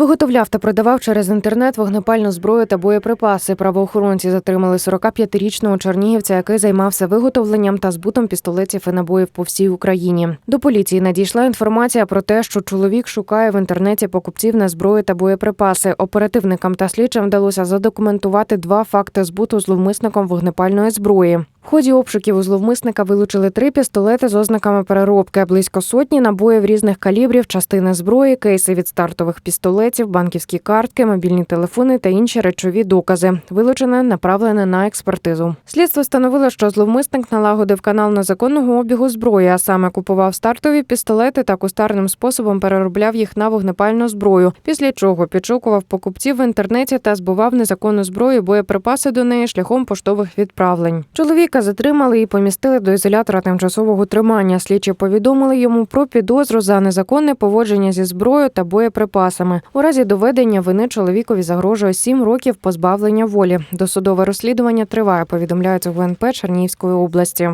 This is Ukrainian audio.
Виготовляв та продавав через інтернет вогнепальну зброю та боєприпаси. Правоохоронці затримали 45-річного чернігівця, який займався виготовленням та збутом пістолетів і набоїв по всій Україні. До поліції надійшла інформація про те, що чоловік шукає в інтернеті покупців на зброю та боєприпаси. Оперативникам та слідчим вдалося задокументувати два факти збуту зловмисником вогнепальної зброї. В ході обшуків у зловмисника вилучили три пістолети з ознаками переробки, близько сотні набоїв різних калібрів, частини зброї, кейси від стартових пістолетів, банківські картки, мобільні телефони та інші речові докази. Вилучене направлене на експертизу. Слідство встановило, що зловмисник налагодив канал незаконного обігу зброї, а саме купував стартові пістолети та кустарним способом переробляв їх на вогнепальну зброю. Після чого підшукував покупців в інтернеті та збував незаконну зброю, боєприпаси до неї шляхом поштових відправлень. Чоловіка затримали і помістили до ізолятора тимчасового тримання. Слідчі повідомили йому про підозру за незаконне поводження зі зброєю та боєприпасами. У разі доведення вини чоловікові загрожує сім років позбавлення волі. Досудове розслідування триває. Повідомляють у ГНП Чернігівської області.